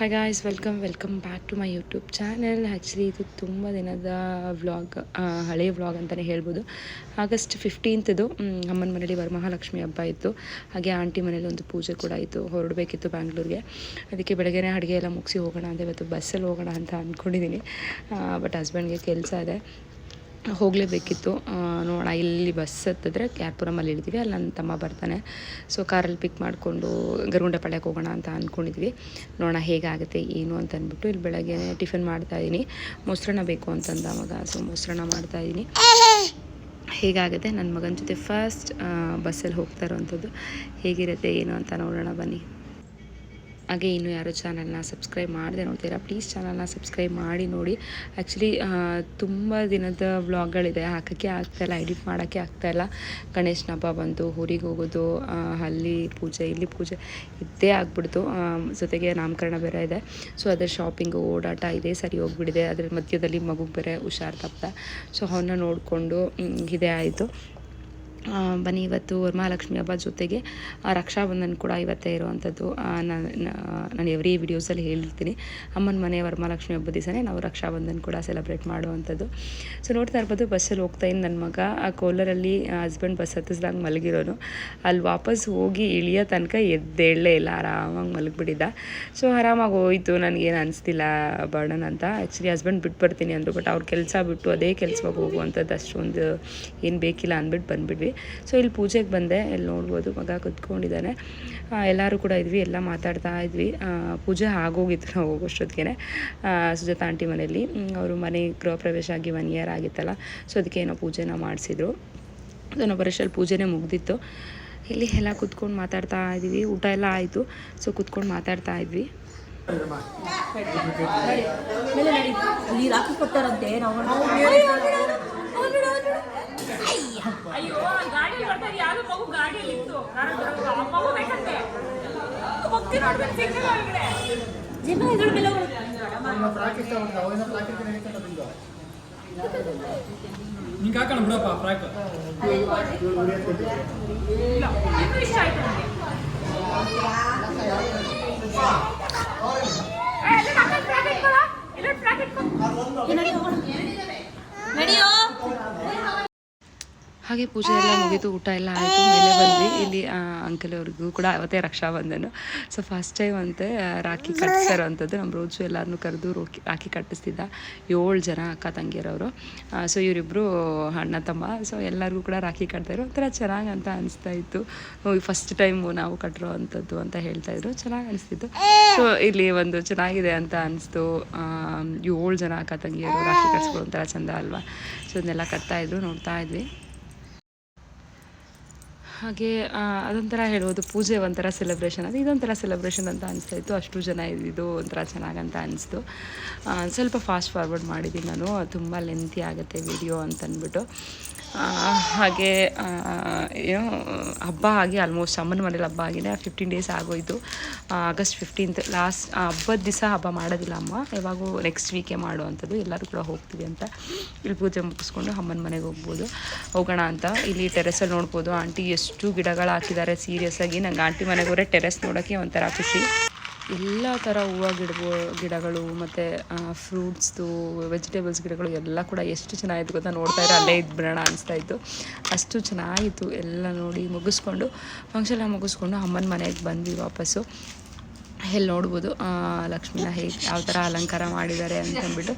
Hi guys welcome welcome back to my YouTube channel actually ಇದು ತುಂಬ ದಿನದ vlog ಹಳೆ ವ್ಲಾಗ್ ಅಂತಲೇ ಹೇಳ್ಬೋದು. ಆಗಸ್ಟ್ ಫಿಫ್ಟೀನ್ತ್ದು ಅಮ್ಮನ ಮನೇಲಿ ವರಮಹಾಲಕ್ಷ್ಮಿ ಹಬ್ಬ ಇತ್ತು. ಹಾಗೆ ಆಂಟಿ ಮನೇಲಿ ಒಂದು ಪೂಜೆ ಕೂಡ ಇತ್ತು ಹೊರಡಬೇಕಿತ್ತು ಬ್ಯಾಂಗ್ಳೂರಿಗೆ ಅದಕ್ಕೆ ಬೆಳಗ್ಗೆನೇ ಅಡುಗೆ ಎಲ್ಲ ಮುಗಿಸಿ ಹೋಗೋಣ ಅಂತ ಇವತ್ತು ಬಸ್ಸಲ್ಲಿ ಹೋಗೋಣ ಅಂತ ಅಂದ್ಕೊಂಡಿದ್ದೀನಿ ಬಟ್ ಹಸ್ಬೆಂಡ್ಗೆ ಕೆಲಸ ಇದೆ. ಹೋಗಲೇಬೇಕಿತ್ತು. ನೋಡೋಣ, ಇಲ್ಲಿ ಬಸ್ ಹತ್ತಿದ್ರೆ ಕ್ಯಾರ್ಪುರಮಲ್ಲಿ ಇಳಿದ್ವಿ ಅಲ್ಲಿ ನನ್ನ ತಮ್ಮ ಬರ್ತಾನೆ. ಸೊ ಕಾರಲ್ಲಿ ಪಿಕ್ ಮಾಡಿಕೊಂಡು ಗರುಗುಂಟೆಪಾಳ್ಯಕ್ಕೆ ಹೋಗೋಣ ಅಂತ ಅಂದ್ಕೊಂಡಿದ್ವಿ ನೋಡೋಣ ಹೇಗಾಗುತ್ತೆ, ಏನು ಅಂತ ಅಂದ್ಬಿಟ್ಟು ಇಲ್ಲಿ ಬೆಳಗ್ಗೆ ಟಿಫಿನ್ ಮಾಡ್ತಾಯಿದ್ದೀನಿ ಮೊಸರನ್ನ ಬೇಕು ಅಂತಂದ ಮಗ ಸೊ ಮೊಸರನ್ನ ಮಾಡ್ತಾಯಿದ್ದೀನಿ ಹೇಗಾಗುತ್ತೆ, ನನ್ನ ಮಗನ ಜೊತೆ ಫಸ್ಟ್ ಬಸ್ಸಲ್ಲಿ ಹೋಗ್ತಾ ಇರೋವಂಥದ್ದು ಹೇಗಿರುತ್ತೆ, ಏನು ಅಂತ ನೋಡೋಣ ಬನ್ನಿ. ಹಾಗೆ ಇನ್ನೂ ಯಾರು ಚಾನಲ್ನ ಸಬ್ಸ್ಕ್ರೈಬ್ ಮಾಡದೇ ನೋಡ್ತೀರಾ ಪ್ಲೀಸ್ ಚಾನಲ್ನ ಸಬ್ಸ್ಕ್ರೈಬ್ ಮಾಡಿ ನೋಡಿ. ಆ್ಯಕ್ಚುಲಿ ತುಂಬ ದಿನದ ವ್ಲಾಗ್ಗಳಿದೆ, ಹಾಕೋಕ್ಕೆ ಆಗ್ತಾಯಿಲ್ಲ ಎಡಿಟ್ ಮಾಡೋಕ್ಕೆ ಆಗ್ತಾಯಿಲ್ಲ ಗಣೇಶನ ಹಬ್ಬ ಬಂತು ಊರಿಗೆ ಹೋಗೋದು ಅಲ್ಲಿ ಪೂಜೆ, ಇಲ್ಲಿ ಪೂಜೆ ಇದ್ದೇ ಆಗ್ಬಿಡ್ತು. ಜೊತೆಗೆ ನಾಮಕರಣ ಬೇರೆ ಇದೆ. ಸೊ ಅದರ ಶಾಪಿಂಗು ಓಡಾಟ ಇದೆ, ಸರಿ ಹೋಗ್ಬಿಟ್ಟಿದೆ ಅದ್ರ ಮಧ್ಯದಲ್ಲಿ ಮಗುಗೆ ಬೇರೆ ಹುಷಾರು ತಪ್ಪ ಸೊ ಅವನ್ನ ನೋಡಿಕೊಂಡು ಇದೇ ಆಯಿತು. ಬನ್ನಿ ಇವತ್ತು ವರಮಹಾಲಕ್ಷ್ಮಿ ಹಬ್ಬ ಜೊತೆಗೆ ಆ, ರಕ್ಷಾಬಂಧನ ಕೂಡ ಇವತ್ತೇ ಇರುವಂಥದ್ದು. ನಾನು ನಾನು ಎವ್ರಿ ವಿಡಿಯೋಸಲ್ಲಿ ಹೇಳಿರ್ತೀನಿ. ಅಮ್ಮನ ಮನೆ ವರಮಹಾಲಕ್ಷ್ಮಿ ಹಬ್ಬದ ದಿವಸನೇ ನಾವು ರಕ್ಷಾಬಂಧನ್ ಕೂಡ ಸೆಲೆಬ್ರೇಟ್ ಮಾಡುವಂಥದ್ದು. ಸೊ ನೋಡ್ತಾ ಇರ್ಬೋದು ಬಸ್ಸಲ್ಲಿ ಹೋಗ್ತಾ ಇದ್ದೀನಿ ನನ್ನ ಮಗ ಆ ಕೋಲರಲ್ಲಿ ಹಸ್ಬೆಂಡ್ ಬಸ್ ಹತ್ತಿಸ್ದಾಗ ಮಲಗಿರೋನು. ಅಲ್ಲಿ ವಾಪಸ್ ಹೋಗಿ ಇಳಿಯೋ ತನಕ ಎದ್ದೇಳಲೇ ಇಲ್ಲ ಆರಾಮಾಗಿ ಮಲಗಿಬಿಟ್ಟಿದ್ದ. ಸೊ ಆರಾಮಾಗಿ ಹೋಯ್ತು ನನಗೇನು ಅನಿಸ್ತಿಲ್ಲ ಬರ್ಡನ್ ಅಂತ. ಆ್ಯಕ್ಚುಲಿ ಹಸ್ಬೆಂಡ್ ಬಿಟ್ಟು ಬರ್ತೀನಿ ಅಂದರು ಬಟ್ ಅವ್ರ ಕೆಲಸ ಬಿಟ್ಟು ಅದೇ ಕೆಲಸವಾಗಿ ಹೋಗುವಂಥದ್ದು ಅಷ್ಟೊಂದು ಏನು ಬೇಕಿಲ್ಲ ಅಂದ್ಬಿಟ್ಟು ಬಂದ್ಬಿಟ್ವಿ. ಸೊ ಇಲ್ಲಿ ಪೂಜೆಗೆ ಬಂದೆ ಇಲ್ಲಿ ನೋಡ್ಬೋದು ಮಗ ಕುತ್ಕೊಂಡಿದ್ದಾನೆ. ಎಲ್ಲರೂ ಕೂಡ ಇದ್ವಿ ಎಲ್ಲ ಮಾತಾಡ್ತಾ ಇದ್ವಿ. ಪೂಜೆ ಆಗೋಗಿತ್ತು ನಾವು ಹೋಗೋಷ್ಟೊತ್ತಿಗೆ ಸುಜಾತ ಆಂಟಿ ಮನೆಯಲ್ಲಿ. ಅವರು ಮನೆ ಗೃಹ ಪ್ರವೇಶ ಆಗಿ ಒನ್ ಇಯರ್ ಆಗಿತ್ತಲ್ಲ. ಸೊ ಅದಕ್ಕೆ ಏನೋ ಪೂಜೆನ ಮಾಡಿಸಿದ್ರು. ಸೊ ನಾವು ಬರೋಷ್ಟಲ್ಲಿ ಪೂಜೆನೇ ಮುಗ್ದಿತ್ತು. ಇಲ್ಲಿ ಎಲ್ಲ ಕುತ್ಕೊಂಡು ಮಾತಾಡ್ತಾ ಇದ್ವಿ. ಊಟ ಎಲ್ಲ ಆಯಿತು. ಸೊ ಕುತ್ಕೊಂಡು ಮಾತಾಡ್ತಾ ಇದ್ವಿ. ನೀರು ರಾಖಿ ಕೊಟ್ಟಾರಂತೆ. ನಾವು ಬರ್ತಾರೆ ಯಾರು ಮಗು ಗಾಡಿಯಲ್ಲಿ ಇತ್ತು? ಮಗು ಬೇಕಂತೆ. ಭಕ್ತಿ ನೋಡ್ಬೇಕು ಸಿಗ್ಲಿಲ್ಲ ಒಳಗಡೆ. ಜನ ಇದ್ರ ಮೇಲೆ ಹೋಗ್ಬಿಡು. ನಿಂಗೆ ಹಾಕೋಣ ಬಿಡಪ್ಪ ಫ್ರಾಕ್. ಇನ್ನೂ ಇಷ್ಟ ಆಯ್ತು ನನಗೆ. ನಡಿಯೋ. ಹಾಗೆ ಪೂಜೆ ಎಲ್ಲ ಮುಗಿದು ಊಟ ಎಲ್ಲ ಆಯಿತು, ಮೇಲೆ ಬಂದ್ವಿ. ಇಲ್ಲಿ ಅಂಕಲ್ ಅವ್ರಿಗೂ ಕೂಡ ಅವತ್ತೇ ರಕ್ಷಾಬಂಧನ. ಸೊ ಫಸ್ಟ್ ಟೈಮ್ ಅಂತೆ ರಾಖಿ ಕಟ್ಟಿಸ್ತಾರೋ ಅಂಥದ್ದು. ನಮ್ಮ ರೋಜು ಎಲ್ಲರನ್ನು ಕರೆದು ರೋಕಿ ರಾಖಿ ಕಟ್ಟಿಸ್ತಿದ್ದ ಏಳು ಜನ ಅಕ್ಕ ತಂಗಿಯರವರು. ಸೊ ಇವರಿಬ್ಬರು ಅಣ್ಣ, ತಮ್ಮ. ಸೊ ಎಲ್ಲರಿಗೂ ಕೂಡ ರಾಖಿ ಕಟ್ತಾಯಿದ್ರು ಒಂಥರ ಚೆನ್ನಾಗಿ ಅಂತ ಅನಿಸ್ತಾ ಇತ್ತು. ಫಸ್ಟ್ ಟೈಮು ನಾವು ಕಟ್ಟಿರೋ ಅಂಥದ್ದು ಅಂತ ಹೇಳ್ತಾ ಇದ್ರು. ಚೆನ್ನಾಗಿ ಅನಿಸ್ತಿತ್ತು. ಸೊ ಇಲ್ಲಿ ಒಂದು ಚೆನ್ನಾಗಿದೆ ಅಂತ ಅನಿಸ್ತು. ಏಳು ಜನ ಅಕ್ಕ ತಂಗಿಯರು ರಾಖಿ ಕಟ್ಸ್ಕೊಳ್ಳೋ ಒಂಥರ ಚಂದ ಅಲ್ವಾ? ಸೊ ಅದನ್ನೆಲ್ಲ ಕಟ್ತಾಯಿದ್ರು ನೋಡ್ತಾ ಇದ್ವಿ. ಹಾಗೆ ಅದೊಂಥರ ಹೇಳ್ಬೋದು ಪೂಜೆ ಒಂಥರ ಸೆಲೆಬ್ರೇಷನ್ ಅದು ಇದೊಂಥರ ಸೆಲೆಬ್ರೇಷನ್ ಅಂತ ಅನಿಸ್ತಾ ಇತ್ತು. ಅಷ್ಟು ಜನ ಇದು ಒಂಥರ ಚೆನ್ನಾಗಂತ ಅನಿಸ್ತು. ಸ್ವಲ್ಪ ಫಾಸ್ಟ್ ಫಾರ್ವರ್ಡ್ ಮಾಡಿದ್ದೀನಿ ನಾನು. ತುಂಬ ಲೆಂತಿ ಆಗುತ್ತೆ ವಿಡಿಯೋ ಅಂತಂದ್ಬಿಟ್ಟು ಆ, ಹಾಗೆ ಏನು, ಹಬ್ಬ ಆಗಿ ಆಲ್ಮೋಸ್ಟ್ ಅಮ್ಮನ ಮನೇಲಿ ಹಬ್ಬ ಆಗಿದೆ. ಫಿಫ್ಟೀನ್ ಡೇಸ್ ಆಗೋಯ್ತು. ಆಗಸ್ಟ್ ಫಿಫ್ಟೀನ್ತ್ ಲಾಸ್ಟ್ ಹಬ್ಬದ ದಿವಸ ಹಬ್ಬ ಮಾಡೋದಿಲ್ಲ ಅಮ್ಮ. ಯಾವಾಗೂ ನೆಕ್ಸ್ಟ್ ವೀಕೆ ಮಾಡುವಂಥದ್ದು. ಎಲ್ಲರೂ ಕೂಡ ಹೋಗ್ತೀವಿ ಅಂತ. ಇಲ್ಲಿ ಪೂಜೆ ಮುಗಿಸ್ಕೊಂಡು ಅಮ್ಮನ ಮನೆಗೆ ಹೋಗ್ಬೋದು. ಹೋಗೋಣ ಅಂತ. ಇಲ್ಲಿ ಟೆರೆಸಲ್ಲಿ ನೋಡ್ಬೋದು. ಆಂಟಿ ಎಷ್ಟು ಗಿಡಗಳು ಹಾಕಿದ್ದಾರೆ ಸೀರಿಯಸ್ ಆಗಿ. ನಂಗೆ ಆಂಟಿ ಮನೆಗೆ ಹೋದ್ರೆ ಟೆರೆಸ್ ನೋಡೋಕ್ಕೆ ಒಂಥರ ಖುಷಿ. ಎಲ್ಲ ಥರ ಹೂವು ಗಿಡಗಳು ಗಿಡಗಳು ಮತ್ತು ಫ್ರೂಟ್ಸ್ದು ವೆಜಿಟೇಬಲ್ಸ್ ಗಿಡಗಳು ಎಲ್ಲ ಕೂಡ ಎಷ್ಟು ಚೆನ್ನಾಗಿತ್ತು ಗೊತ್ತಾ ನೋಡ್ತಾ ಇರೋ ಅಲ್ಲೇ ಇದ್ಬಿಡೋಣ ಅನಿಸ್ತಾ ಇತ್ತು. ಅಷ್ಟು ಚೆನ್ನಾಗಿತ್ತು ಎಲ್ಲ ನೋಡಿ ಮುಗಿಸ್ಕೊಂಡು ಫಂಕ್ಷನ್ ಮುಗಿಸ್ಕೊಂಡು ಅಮ್ಮನ ಮನೆಗೆ ಬಂದ್ವಿ ವಾಪಸ್ಸು. ಎಲ್ಲಿ ನೋಡ್ಬೋದು ಲಕ್ಷ್ಮೀನ ಹೇಗೆ ಯಾವ ಥರ ಅಲಂಕಾರ ಮಾಡಿದ್ದಾರೆ ಅಂತಂದ್ಬಿಟ್ಟು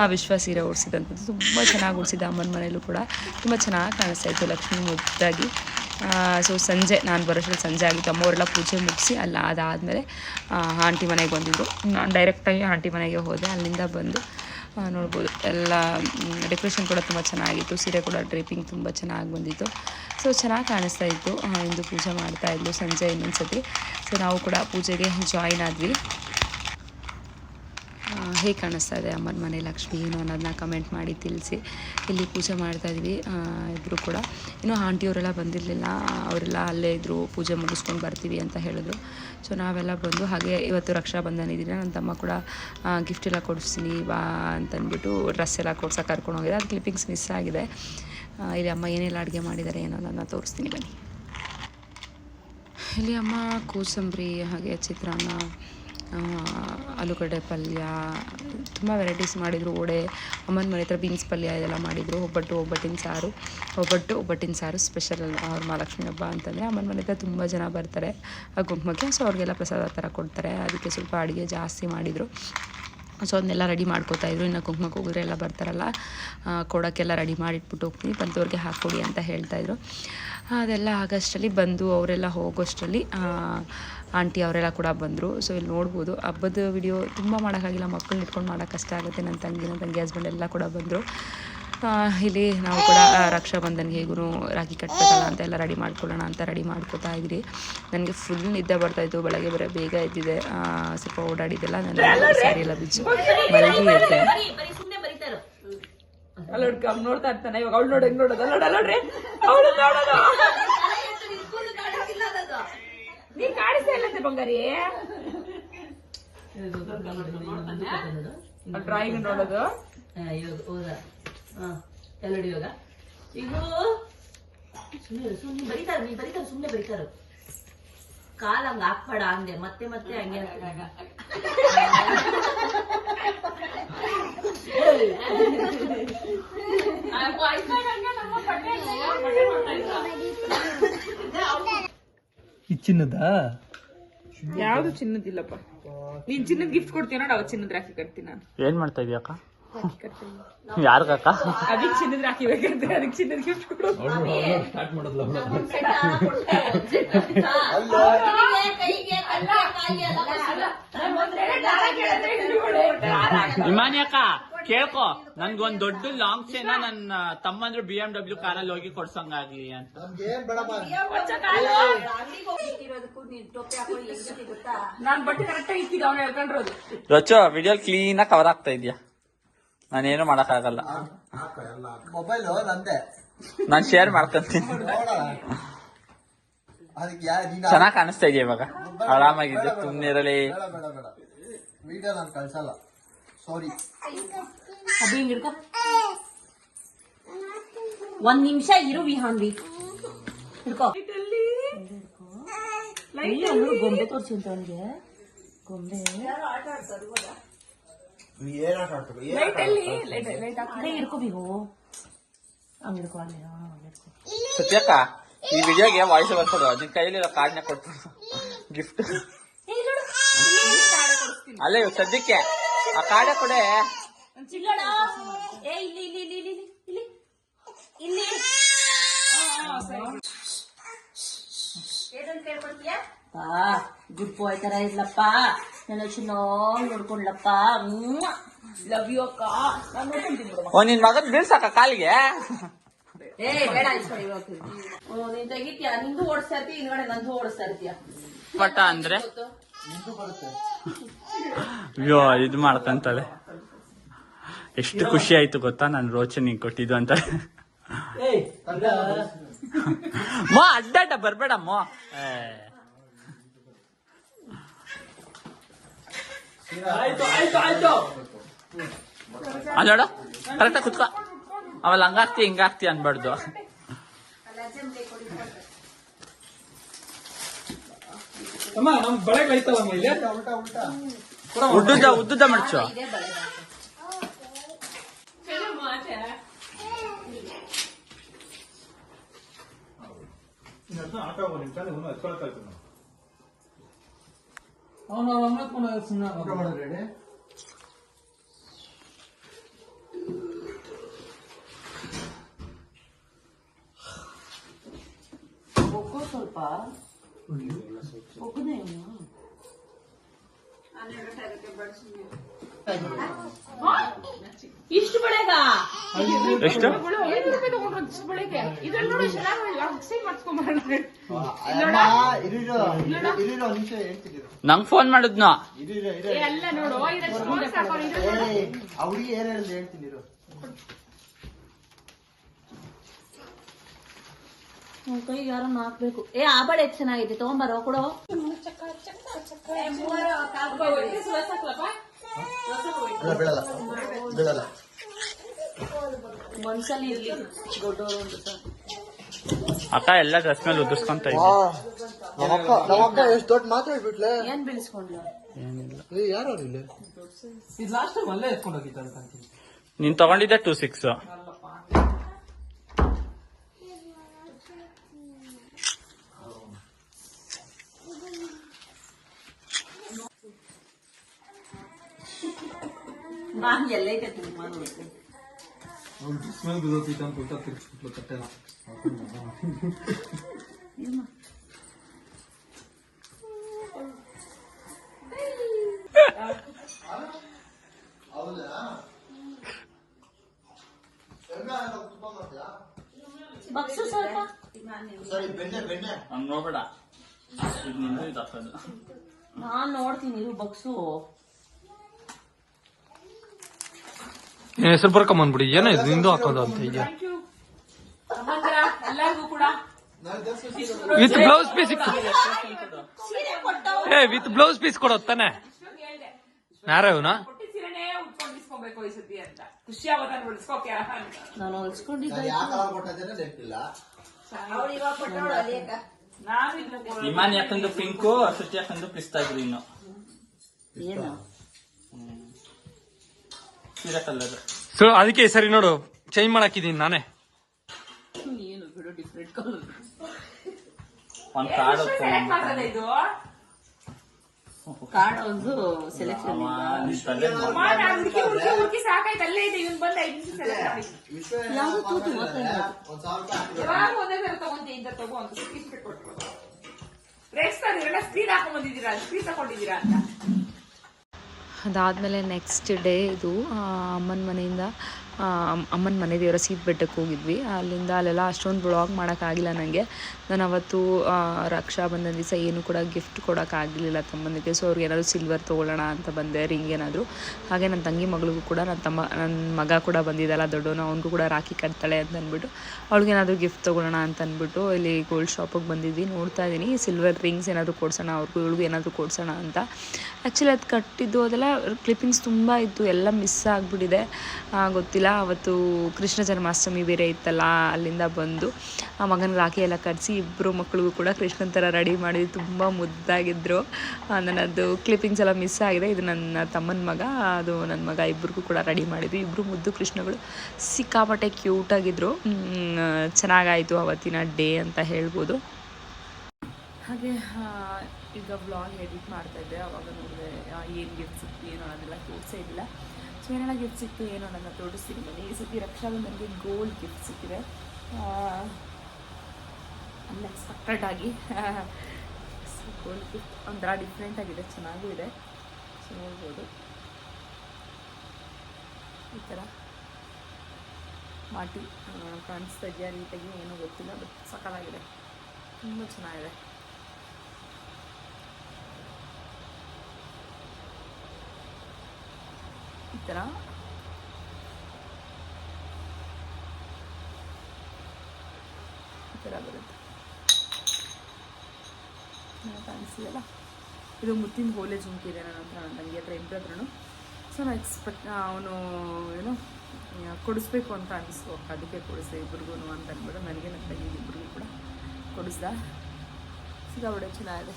ಆ ವಿಶ್ವ ಸೀರೆ ಉಡಿಸಿದಂಥದ್ದು. ತುಂಬ ಚೆನ್ನಾಗಿ ಉಡ್ಸಿದ್ದ ಅಮ್ಮನ ಮನೆಯಲ್ಲೂ ಕೂಡ. ತುಂಬ ಚೆನ್ನಾಗಿ ಕಾಣಿಸ್ತಾ ಇತ್ತು ಲಕ್ಷ್ಮಿ ಮುದ್ದಾಗಿ. ಸೊ ಸಂಜೆ, ನಾನು ಬರೋಷ್ಟ್ರಲ್ಲಿ ಸಂಜೆ ಆಗಿತ್ತು ಅಮ್ಮವರೆಲ್ಲ ಪೂಜೆ ಮುಗಿಸಿ ಅಲ್ಲ, ಅದಾದಮೇಲೆ ಆಂಟಿ ಮನೆಗೆ ಬಂದಿದ್ದರು ನಾನು ಡೈರೆಕ್ಟಾಗಿ ಆಂಟಿ ಮನೆಗೆ ಹೋದೆ, ಅಲ್ಲಿಂದ ಬಂದು ನೋಡ್ಬೋದು. ಎಲ್ಲ ಡೆಕೋರೇಷನ್ ಕೂಡ ತುಂಬ ಚೆನ್ನಾಗಿತ್ತು. ಸೀರೆ ಕೂಡ ಡ್ರೇಪಿಂಗ್ ತುಂಬ ಚೆನ್ನಾಗಿ ಬಂದಿತ್ತು. ಸೊ ಚೆನ್ನಾಗಿ ಕಾಣಿಸ್ತಾ ಇತ್ತು. ಇಂದು ಪೂಜೆ ಮಾಡ್ತಾ ಇದ್ಲು, ಸಂಜೆ ಇನ್ನೊಂದು ಸತಿ ಸೊ ನಾವು ಕೂಡ ಪೂಜೆಗೆ ಜಾಯಿನ್ ಆದ್ವಿ. ಹೇಗೆ ಕಾಣಿಸ್ತಾ ಇದೆ ಅಮ್ಮನ ಮನೆ, ಲಕ್ಷ್ಮಿ? ಏನು ಅನ್ನೋದನ್ನ ಕಮೆಂಟ್ ಮಾಡಿ ತಿಳಿಸಿ. ಇಲ್ಲಿ ಪೂಜೆ ಮಾಡ್ತಾ ಇದ್ವಿ ಇಬ್ಬರು ಕೂಡ. ಇನ್ನೂ ಆಂಟಿಯವರೆಲ್ಲ ಬಂದಿರಲಿಲ್ಲ. ಅವರೆಲ್ಲ ಅಲ್ಲೇ ಇದ್ದರು ಪೂಜೆ ಮುಗಿಸ್ಕೊಂಡು ಬರ್ತೀವಿ ಅಂತ ಹೇಳಿದ್ರು. ಸೊ ನಾವೆಲ್ಲ ಬಂದು ಹಾಗೆ ಇವತ್ತು ರಕ್ಷಾ ಬಂಧನ ಇದೀನಿ ನನ್ನ ತಮ್ಮ ಕೂಡ ಗಿಫ್ಟ್ ಎಲ್ಲ ಕೊಡಿಸ್ತೀನಿ, ಬಾ ಅಂತಂದ್ಬಿಟ್ಟು ಡ್ರೆಸ್ ಎಲ್ಲ ಕೊಡ್ಸೋಕೆ ಕರ್ಕೊಂಡು ಹೋಗಿದೆ. ಅದು ಕ್ಲಿಪ್ಪಿಂಗ್ಸ್ ಮಿಸ್ ಆಗಿದೆ. ಇಲ್ಲಿ ಅಮ್ಮ ಏನೆಲ್ಲ ಅಡುಗೆ ಮಾಡಿದ್ದಾರೆ ಏನೋ ನನ್ನ ತೋರಿಸ್ತೀನಿ ಬನ್ನಿ. ಇಲ್ಲಿ ಅಮ್ಮ ಕೋಸಂಬರಿ, ಹಾಗೆ ಚಿತ್ರಾನ್ನ ಆಲೂಗಡ್ಡೆ ಪಲ್ಯ, ತುಂಬ ವೆರೈಟೀಸ್ ಮಾಡಿದರು. ವಡೆ, ಅಮ್ಮನ ಮನೆ ಹತ್ರ ಬೀನ್ಸ್ ಪಲ್ಯ ಇದೆಲ್ಲ ಮಾಡಿದರು. ಒಬ್ಬಟ್ಟು, ಒಬ್ಬಟ್ಟಿನ ಸಾರು. ಒಬ್ಬಟ್ಟು, ಒಬ್ಬಟ್ಟಿನ ಸಾರು ಸ್ಪೆಷಲ್ ಅವ್ರ ಮಹಾಲಕ್ಷ್ಮಿ ಹಬ್ಬ ಅಂತಂದರೆ ಅಮ್ಮನ ಮನೆ ಹತ್ರ ತುಂಬ ಜನ ಬರ್ತಾರೆ. ಆ ಕುಂಕುಮಕ್ಕೆ. ಸೊ ಅವ್ರಿಗೆಲ್ಲ ಪ್ರಸಾದ ಥರ ಕೊಡ್ತಾರೆ. ಅದಕ್ಕೆ ಸ್ವಲ್ಪ ಅಡುಗೆ ಜಾಸ್ತಿ ಮಾಡಿದರು. ಸೊ ಅದನ್ನೆಲ್ಲ ರೆಡಿ ಮಾಡ್ಕೋತಾ ಇದ್ರು. ಇನ್ನು ಕುಂಕುಮಕ್ಕೆ ಹೋಗಿದ್ರೆ ಎಲ್ಲ ಬರ್ತಾರಲ್ಲ ಕೊಡೋಕ್ಕೆಲ್ಲ ರೆಡಿ ಮಾಡಿಟ್ಬಿಟ್ಟು ಹೋಗ್ತೀನಿ. ಬಂದವ್ರಿಗೆ ಹಾಕ್ಕೊಡಿ ಅಂತ ಹೇಳ್ತಾಯಿದ್ರು ಅದೆಲ್ಲ ಆಗೋಷ್ಟರಲ್ಲಿ ಬಂದು ಅವರೆಲ್ಲ ಹೋಗೋಷ್ಟರಲ್ಲಿ ಆಂಟಿ ಅವರೆಲ್ಲ ಕೂಡ ಬಂದರು. ಸೊ ಇಲ್ಲಿ ನೋಡ್ಬೋದು. ಹಬ್ಬದ ವಿಡಿಯೋ ತುಂಬ ಮಾಡೋಕ್ಕಾಗಿಲ್ಲ. ಮಕ್ಕಳನ್ನ ಇಟ್ಕೊಂಡು ಮಾಡೋಕ್ಕೆ ಕಷ್ಟ ಆಗುತ್ತೆ. ನನ್ನ ತಂಗಿ ನನ್ನ ತಂಗಿ ಹಸ್ಬೆಂಡ್ ಎಲ್ಲ ಕೂಡ ಬಂದರು. ಇಲ್ಲಿ ನಾವು ಕೂಡ ರಕ್ಷಾ ಬಂಧನ್ ಹೇಗೂ ರಾಗಿ ಕಟ್ಟಬೇಕಲ್ಲ ಅಂತ ಎಲ್ಲ ರೆಡಿ ಮಾಡ್ಕೊಳ್ಳೋಣ ಅಂತ ರೆಡಿ ಮಾಡ್ಕೋತಾ ಇದ್ರಿ. ನನಗೆ ಫುಲ್ ನಿದ್ದೆ ಬರ್ತಾಯಿತ್ತು ಬೆಳಗ್ಗೆ ಬರೋ ಬೇಗ ಎದ್ದಿದೆ ಸ್ವಲ್ಪ ಓಡಾಡಿದ್ದೆಲ್ಲ ನನ್ನ ಸ್ಯಾರಿ ಎಲ್ಲ ಬಿಚ್ಚು ಮಲಗಿ ಅವ್ನ್ ನೋಡ್ತಾ ಇರ್ತಾನೆ. ಇವಾಗ ಅವಳು ನೋಡಿ, ಹೆಂಗ್ ನೋಡೋದು? ನೋಡ್ರಿ ನೀ ಕಾಣಿಸ್ತಾ ಇಲ್ಲಂತೆ ಬಂಗಾರಿ. ಡ್ರಾಯಿಂಗ್ ನೋಡೋದು. ಇವಾಗ ಹೌದಾ. ಹಾ ಎಲ್ಲ ಇವಾಗ. ಇದು ಸುಮ್ಮನೆ ಸುಮ್ಮನೆ ಬರೀತಾರ ನೀ ಬರೀತಾರ ಸುಮ್ಮನೆ ಬರೀತಾರ. ಕಾಲ ಹಂಗ ಹಾಕ್ಬೇಡ ಅಂದೆ ಮತ್ತೆ ಮತ್ತೆ ಹಂಗೆ ಹಾಕ್ತಾಗ ಈ ಚಿನ್ನದ? ಯಾವ್ದು ಚಿನ್ನದಿಲ್ಲಪ್ಪ ನೀನ್ ಚಿನ್ನದ ಗಿಫ್ಟ್ ಕೊಡ್ತೀಯ ನೋಡು ಅವಾಗ ಚಿನ್ನದ ರಾಖಿ ಕಟ್ತೀನಿ ನಾನು. ಏನ್ ಮಾಡ್ತಾ ಇದೀಯಕ್ಕ ಯಾರಿಗಕ್ಕ ಅದಕ್ಕೆ ಚಿನ್ನದ ರಾಖಿ ಬೇಕಂದ್ರೆ ಅದಕ್ಕೆ ಚಿನ್ನದ ಗಿಫ್ಟ್ ಕೊಡು. ಇಮಾನಿ ಅಕ್ಕ. ಕೇಳ್ಕೊ ನನ್ಗೊಂದ್ ದೊಡ್ಡ ಲಾಂಗ್ ಚೇನ ನನ್ನ ತಮ್ಮಂದ್ರು ಬಿ ಎಂ ಡಬ್ಲ್ಯೂ ಕಾರಲ್ಲಿ ಹೋಗಿ ಕೊಡ್ಸಂಗಾಗ್ಲಿ ಅಂತ. ರೊಚ್ಚು ವಿಡಿಯೋ ಕ್ಲೀನ್ ಆಗಿ ಕವರ್ ಆಗ್ತಾ ಇದೆಯಾ? ನಾನೇನು ಮಾಡಕ್ ಆಗಲ್ಲ ಮೊಬೈಲ್ ನಂದೆ. ನಾನ್ ಶೇರ್ ಮಾಡ್ಕೊಂತೀನಿ ಚೆನ್ನಾಗ್ ಕಾಣಿಸ್ತಾ ಇದೆಯಾ ಇವಾಗ? ಆರಾಮಾಗಿದೆ ಸುಮ್ನೆ ಇರಲಿ ಬೇಡ ವಿಡಿಯೋ ನಾನು ಕಳ್ಸಲ್ಲ. ಸಾರಿ ಅಬ್ಬಿ ಹಿಂಗ್ ಹಿಡ್ಕೊ. ಒಂದ್ ನಿಮಿಷ ಇರು ವಿಹಾನ್ವಿ. ಹಿಡ್ಕೋ. ಗೊಂಬೆ ತೋರಿಸಿ ಅಂತ ಅವನಿಗೆ. ಗೊಂಬೆ? ಕೈ ಹಿಡ್ಕೊ ಹಂಗ್ ಹಿಡ್ಕೊ ಅಲ್ಲಿ ಹಿಡ್ಕೊ. ಸತ್ಯಕ್ಕ ಈ ವಿಡಿಯೋಗೆ ವಾಯ್ಸ್ ಬರ್ಕೊಡು ನಿನ್ ಕೈಲಿರೋ ಕಾರ್ಡ್ನ ಕೊಟ್ಟು ಗಿಫ್ಟ್ ಅಲ್ಲೇ ಸದ್ಯಕ್ಕೆ. ಆ ಕಾಡ ಕೊಡೆ. ಗುಡ್ಪು ಏ ಇಲ್ಲಿ ಇಲ್ಲಿ ಇಲ್ಲಿ ಇಲ್ಲಿ ಇಲ್ಲಿ. ಇಲ್ಲಿ. ಇಲ್ಲಿ ಆ ಗುಡ್ ಬಾಯ್ ತರ ಇರ್ಲಪ್ಪ ನನ್ನ ಚೆನ್ನಾಗಿ ನೋಡ್ಕೊಂಡ್ಲಪ್ಪ. ಲವ್ ಯು ಅಕ್ಕ. ಓ ನಿನ್ ಮಗನ್ ಬೀಳ್ಸಕ್ಕ ಕಾಲಿಗೆ? ಏ ಬೇಡ ನೀನ್ ತೆಗಿತೀಯ? ನಿಂದು ಓಡಿಸ್ತಾ ಇರ್ತೀಯ? ಹಿಂದ್ಗಡೆ ನಂದು ಓಡಿಸ್ತಾ ಇರ್ತೀಯ? ಪಟ ಅಂದ್ರೆ? ಅಯ್ಯೋ ಇದು ಮಾಡ್ತಂತಾಳೆ. ಎಷ್ಟು ಖುಷಿ ಆಯ್ತು ಗೊತ್ತಾ ನಾನು ರೋಚನಿ ಕೊಟ್ಟಿದ್ದು ಅಂತ. ಮೋ ಅಡ್ಡಾಟ ಬರ್ಬೇಡ ಬರ್ಬೇಡಮ್ಮ ಅಲ್ಲೋಡ ಕರೆಕ್ಟಾಗಿ ಕುತ್ಕೋ. ಅವಲ್ಲ ಹಂಗಾಗ್ತಿ ಹಿಂಗಾಗ್ತಿ ಅನ್ಬಾರ್ದು. ಅಮ್ಮ ನಮ್ ಬಳೆಗಳು ಐತಲ್ಲಮ್ಮ ಇಲ್ಲಿ? ಉಲ್ಟಾ ಉಲ್ಟಾ ಉದ್ದುದ ಉದ್ದುದ ಮಡ್ಚು ಅವನು ಅವನ ಸುಮ್ಮನೆ ಊಟ ಮಾಡೋದು ರೆಡಿ ಒಕ್ಕೋ ಸ್ವಲ್ಪ ಒಕ್ಕನೇ ಇವ್ನು. ಇಷ್ಟು ಬೆಳೆಗ? ಎಷ್ಟು? ಇದ್ರಲ್ಲಿ ನೋಡಿ ನಂಗ್ ಫೋನ್ ಮಾಡಿದ್ನ? ಅವ್ರಿಗೆ ಇರೋ ಎಲ್ಲ ನೋಡು ಇದಷ್ಟು ಮಾತ್ರ ಹಾಕೊಂಡು ಇದ್ರಲ್ಲಿ ಏ ಆ ಹುಡುಗಿ ಏನ್ ಹೇಳಿದ್ರು ಹೇಳ್ತೀನಿ ಇರು ನನ್ ಕೈಗೆ ಯಾರನ್ನ ಹಾಕ್ಬೇಕು ಏ ಆ ಬಳೆ ಎಷ್ಟ್ ಚೆನ್ನಾಗಿದೆ? ತಗೊಂಬರೋ ಕೊಡೋ ಮನ್ಸಲ್ಲಿ ಇರ್ಲಿ. ದೊಡ್ಡವರು ಅಂತ. ಸರ್ ಅಕ್ಕ ಎಲ್ಲ ಡ್ರೆಸ್ ಮೇಲೆ ಇದ್ದೆ. ನಮ್ಮಕ್ಕ ಎಷ್ಟು ದೊಡ್ಡ ಮಾತಾಡ್ಬಿಟ್ಲೆ ಏನ್ ಬೆಳೆಸ್ಕೊಂಡ್ಲ ಯಾರು ಇಲ್ಲಿ? ಇದು ಲಾಸ್ಟ್ ಟೈಮ್ ಅಲ್ಲೇ ಎತ್ಕೊಂಡು ನೀನ್ ತಗೊಂಡಿದ್ದೆ ಟೂ ಸಿಕ್ಸ್ ನಾನು ಎಲ್ಲೈತೆ ತುಂಬ ನೋಡ್ತೀನಿ ಅವ್ನು ಡಿಸ್ಮೇಲ್ ಬಿದ್ದೋತಿತ್ತು ಅಂತ ಊಟ ತಿರ್ಗಿಸ್ಬಿಟ್ಲು ತಟ್ಟೆನ ಬಕ್ಸು ಸ್ವಲ್ಪ. ಸರಿ ಬೆಣ್ಣೆ ಬೆಣ್ಣೆ. ಹಂಗೆ ನೋಡ್ಬೇಡ. ಹಾಕೋದು ನೋಡ್ತೀನಿ ಇರು ಬಕ್ಸು. ಹೆಸರು ಬರ್ಕೊಂಬಂದ್ಬಿಡಿ ಏನೋ ಇದು ನಿಂದು ಹಾಕೋದು ಅಂತ ಈಗ. ಎಲ್ಲರಿಗೂ ಕೂಡ. ವಿತ್ ಬ್ಲೌಸ್ ಪೀಸ್ ಏ ವಿತ್ ಬ್ಲೌಸ್ ಪೀಸ್ ಕೊಡೋದ್ ತಾನೆ? ಇದನ್ನ ಇಮಾನ್ ಯಾಕಂದು ಪಿಂಕು ಶ್ರುತಿ ಯಾಕಂದು ಪಿಸ್ತಾ ಇನ್ನು. ಏನು? ಸೀರೆ ಕಲರ್ ಸೊ ಅದಕ್ಕೆ ಈ ಸರಿ ನೋಡು ಚೇಂಜ್ ಮಾಡಾಕಿದೀನಿ ನಾನೇ. ಏನು ಬಿಡು ಡಿಫ್ರೆಂಟ್ ಕಲರ್ ಒಂದ್ ಕಾರ್ಡ್ ಸೆಲೆಕ್ಟ್ ಮಾಡ್ತದೆ ಇದು? ಕಾರ್ಡ್ ಒಂದು ಸೆಲೆಕ್ಷನ್ ಅಮ್ಮ, ನಾನ್ ಹುಡುಕಿ ಹುಡುಕಿ ಹುಡುಕಿ ಸಾಕಾಯ್ತು ಅಲ್ಲೇ ಇದೆ ಇವ್ನು ಬಂದ ಐದು ನಿಮಿಷ ಯಾವ್ದು ತೂತು ಯಾವಾಗ ಒಂದೇ ತರ ಇಂದ ತಗೋ ಅಂತ ಸ್ಕ್ರೀನ್ ಹಾಕೊಂಡ್ಬಂದಿದ್ದೀರಾ ಸ್ಕ್ರೀನ್ ಹಾಕೊಂಡ್ ಬಂದಿದ್ದೀರಾ? ಸ್ಕ್ರೀನ್ ತಗೊಂಡಿದ್ದೀರಾ ಅಂತ. ಅದಾದಮೇಲೆ ನೆಕ್ಸ್ಟ್ ಡೇ ಇದು ಅಮ್ಮನ ಮನೆಯಿಂದ ಅಮ್ಮನ ಮನೆ ದೇವರ ಸೀತ್ ಬೆಟ್ಟಕ್ಕೆ ಹೋಗಿದ್ವಿ. ಅಲ್ಲಿಂದ ಅಲ್ಲೆಲ್ಲ ಅಷ್ಟೊಂದು ಬ್ಲಾಗ್ ಮಾಡೋಕ್ಕಾಗಿಲ್ಲ ನನಗೆ ನಾನು ಅವತ್ತು ರಕ್ಷಾ ಬಂಧನ ದಿವಸ ಏನು ಕೂಡ ಗಿಫ್ಟ್ ಕೊಡೋಕ್ಕಾಗಲಿಲ್ಲ ತಮ್ಮನಿಗೆ. ಸೊ ಅವ್ರಿಗೆ ಏನಾದರೂ ಸಿಲ್ವರ್ ತೊಗೊಳ್ಳೋಣ ಅಂತ ಬಂದೆ ರಿಂಗ್ ಏನಾದರೂ. ಹಾಗೆ ನನ್ನ ತಂಗಿ ಮಗಳಿಗೂ ಕೂಡ ನನ್ನ ತಮ್ಮ ನನ್ನ ಮಗ ಕೂಡ ಬಂದಿದ್ದಲ್ಲ ದೊಡ್ಡವನು. ಅವನಿಗೂ ಕೂಡ ರಾಖಿ ಕಟ್ತಾಳೆ ಅಂತ ಅಂದ್ಬಿಟ್ಟು ಅವ್ಳಿಗೇನಾದರೂ ಗಿಫ್ಟ್ ತೊಗೊಳ್ಳೋಣ ಅಂತ ಅಂದ್ಬಿಟ್ಟು ಇಲ್ಲಿ ಗೋಲ್ಡ್ ಶಾಪಿಗೆ ಬಂದಿದ್ವಿ. ನೋಡ್ತಾ ಇದ್ದೀನಿ ಸಿಲ್ವರ್ ರಿಂಗ್ಸ್ ಏನಾದರೂ ಕೊಡ್ಸೋಣ, ಅವ್ರಿಗೂ ಇವಳಿಗೂ ಏನಾದರೂ ಕೊಡ್ಸೋಣ ಅಂತ. ಆ್ಯಕ್ಚುಲಿ ಅದು ಕಟ್ಟಿದ್ದು ಅದೆಲ್ಲ ಕ್ಲಿಪ್ಪಿಂಗ್ಸ್ ತುಂಬ ಇತ್ತು, ಎಲ್ಲ ಮಿಸ್ ಆಗಿಬಿಟ್ಟಿದೆ. ಗೊತ್ತಿಲ್ಲ ಅವತ್ತು ಕೃಷ್ಣ ಜನ್ಮಾಷ್ಟಮಿ ಬೇರೆ ಇತ್ತಲ್ಲ, ಅಲ್ಲಿಂದ ಬಂದು ಆ ಮಗನ ರಾಖಿ ಎಲ್ಲ ಕಟ್ಸಿ ಇಬ್ಬರು ಮಕ್ಕಳಿಗೂ ಕೂಡ ಕೃಷ್ಣನ ಥರ ರೆಡಿ ಮಾಡಿ ತುಂಬ ಮುದ್ದಾಗಿದ್ದರು ನನ್ನದು ಕ್ಲಿಪ್ಪಿಂಗ್ಸ್ ಎಲ್ಲ ಮಿಸ್ ಆಗಿದೆ. ಇದು ನನ್ನ ತಮ್ಮನ ಮಗ, ಅದು ನನ್ನ ಮಗ ಇಬ್ಬರಿಗೂ ಕೂಡ ರೆಡಿ ಮಾಡಿದ್ವಿ. ಇಬ್ಬರು ಮುದ್ದು ಕೃಷ್ಣಗಳು ಸಿಕ್ಕಾಪಟ್ಟೆ ಕ್ಯೂಟಾಗಿದ್ದರು ಚೆನ್ನಾಗಾಯಿತು ಅವತ್ತಿನ ಡೇ ಅಂತ ಹೇಳ್ಬೋದು. ಹಾಗೆ ಈಗ ವ್ಲಾಗ್ ಎಡಿಟ್ ಮಾಡ್ತಾ ಇದ್ದೆ. ಅವಾಗ ನೋಡಿದೆ ಏನು ಗಿಫ್ಟ್ ಏನು ಅನ್ನೋದೆಲ್ಲ ತೋರಿಸೇ ಇಲ್ಲ. ಏನೆಲ್ಲ ಗಿಫ್ಟ್ ಸಿಕ್ತು ಏನೋ ನನ್ನ ತೋರಿಸ್ತೀನಿ ಮನೆ ಈ ಸತಿ ರಕ್ಷಾಬಂಧನ್ಗೆ ಗೋಲ್ಡ್ ಗಿಫ್ಟ್ ಸಿಕ್ಕಿದೆ. ಅನ್ಎಕ್ಸ್ಪೆಕ್ಟೆಡ್ ಆಗಿ. ಗೋಲ್ಡ್ ಗಿಫ್ಟ್ ಒಂಥರ ಡಿಫ್ರೆಂಟ್ ಆಗಿದೆ, ಚೆನ್ನಾಗೂ ಇದೆ. ಸೊ ನೋಡ್ಬೋದು. ಈ ಥರ ಮಾಟಿ ಕಾಣಿಸ್ತಾ ಇದೆಯಾ ನೀಟಾಗಿ ಏನೂ ಗೊತ್ತಿಲ್ಲ ಬಟ್ ಸಕ್ಕತ್ತಾಗಿದೆ ತುಂಬ ಚೆನ್ನಾಗಿದೆ. ಥರ ಈ ಥರ ಬರುತ್ತೆ. ಚೆನ್ನಾಗ್ ಕಾಣಿಸ್ತಿದೆಯಲ್ಲ ಇದು ಮುತ್ತಿನ ಹೋಲೆ ಜುಮ್ಕಿ ಇದೆ ನನ್ನ ಹತ್ರ ತಂಗಿ ಹತ್ರ ಇಬ್ಬರ ಹತ್ರನು. ಸೊ ನಾನು ಎಕ್ಸ್ಪೆಕ್ಟ್ ಅವನು, ಏನು ಕೊಡಿಸ್ಬೇಕು ಅಂತ ಅನಿಸ್ತು. ಅದಕ್ಕೆ ಕೊಡಿಸ್ದೆ ಇಬ್ರಿಗೂ ಅಂತ ಅಂದ್ಬಿಟ್ಟು ನನಗೆ ನನ್ನ ತಂಗಿ ಇಬ್ಬರಿಗೂ ಕೂಡ ಕೊಡಿಸ್ದ. ಸಿಕ್ಕಾಬಿಡೆ ಚೆನ್ನಾಗಿದೆ.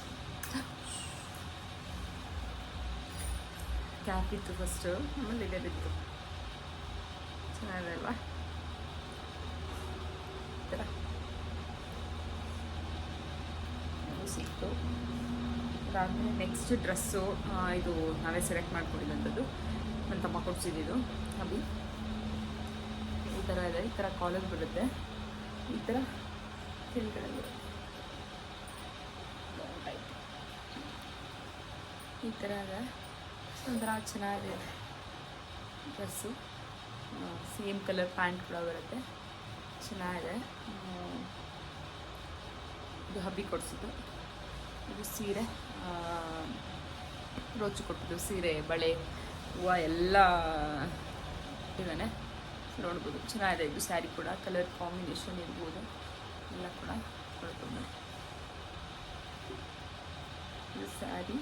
ಕ್ಯಾಪ್ ಇತ್ತು ಫಸ್ಟು ಆಮೇಲೆ ಇದೇ ಬಿತ್ತು ಚೆನ್ನಾಗಿದೆ ಅಲ್ವಾ ಥರ ಸಿಕ್ತು ಅದಾದಮೇಲೆ ನೆಕ್ಸ್ಟ್ ಡ್ರೆಸ್ಸು ಇದು ನಾವೇ ಸೆಲೆಕ್ಟ್ ಮಾಡ್ಕೊಂಡಿದ್ದಂಥದ್ದು ನನ್ನ ತಮ್ಮ ಕೊಡ್ಸಿದ್ದು ಅಭಿ ಈ ಥರ ಇದೆ, ಈ ಥರ ಕಾಲರ್ ಬರುತ್ತೆ ಈ ಥರ ಕೆಳಗಡೆ. ಈ ಥರ ಇದೆ. ಒಂಥರ ಚೆನ್ನಾಗಿದೆ. ಡ್ರೆಸ್ಸು. ಸೇಮ್ ಕಲರ್ ಪ್ಯಾಂಟ್ ಕೂಡ ಬರುತ್ತೆ. ಚೆನ್ನಾಗಿದೆ. ಇದು ಹಬ್ಬಿ ಕೊಡಿಸಿದ್ದು. ಇದು ಸೀರೆ. ರೋಚು ಕೊಟ್ಟಿದ್ದು ಸೀರೆ, ಬಳೆ, ಹೂವು ಎಲ್ಲ ಇದ್ದಾನೆ. ನೋಡ್ಬೋದು. ಚೆನ್ನಾಗಿದೆ. ಇದು ಸ್ಯಾರಿ ಕೂಡ. ಕಲರ್ ಕಾಂಬಿನೇಷನ್ ಇರ್ಬೋದು. ಎಲ್ಲ ಕೂಡ ನೋಡ್ಕೊಂಡು ಇದು ಸ್ಯಾರಿ.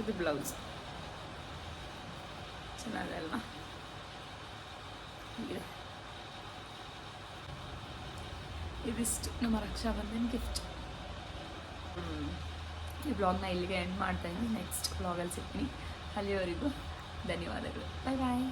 ಇದು ಬ್ಲೌಸ್. ಚೆನ್ನಾಗಿದೆ ಅಲ್ವಾ ಹೀಗಿದೆ. ಇದಿಷ್ಟು ನಮ್ಮ ರಕ್ಷಾಬಂಧನ್ ಗಿಫ್ಟ್ ಈ ಬ್ಲಾಗ್ನ ಇಲ್ಲಿಗೆ ಎಂಡ್ ಮಾಡ್ತಾ ಇದ್ದೀನಿ. ನೆಕ್ಸ್ಟ್ ಬ್ಲಾಗಲ್ಲಿ ಸಿಗ್ತೀನಿ. ಅಲ್ಲಿವರೆಗೂ ಧನ್ಯವಾದಗಳು. ಬಾಯ್ ಬಾಯ್